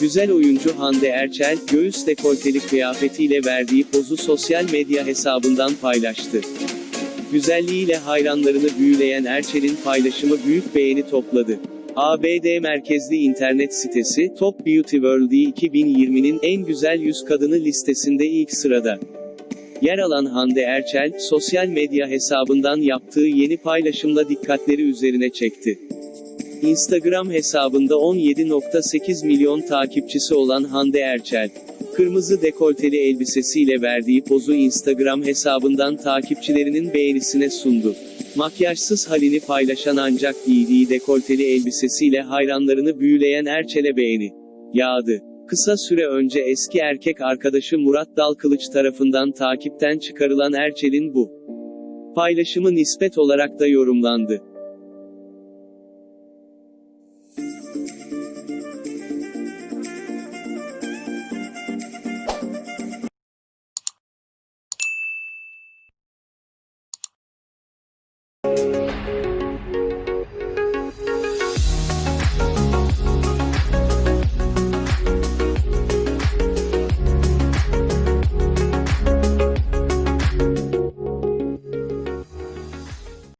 Güzel oyuncu Hande Erçel, göğüs dekolteli kıyafetiyle verdiği pozu sosyal medya hesabından paylaştı. Güzelliğiyle hayranlarını büyüleyen Erçel'in paylaşımı büyük beğeni topladı. ABD merkezli internet sitesi Top Beauty World 2020'nin en güzel 100 kadını listesinde ilk sırada. Yer alan Hande Erçel, sosyal medya hesabından yaptığı yeni paylaşımla dikkatleri üzerine çekti. Instagram hesabında 17.8 milyon takipçisi olan Hande Erçel, kırmızı dekolteli elbisesiyle verdiği pozu Instagram hesabından takipçilerinin beğenisine sundu. Makyajsız halini paylaşan ancak giydiği dekolteli elbisesiyle hayranlarını büyüleyen Erçel'e beğeni yağdı. Kısa süre önce eski erkek arkadaşı Murat Dalkılıç tarafından takipten çıkarılan Erçel'in bu paylaşımı nispet olarak da yorumlandı.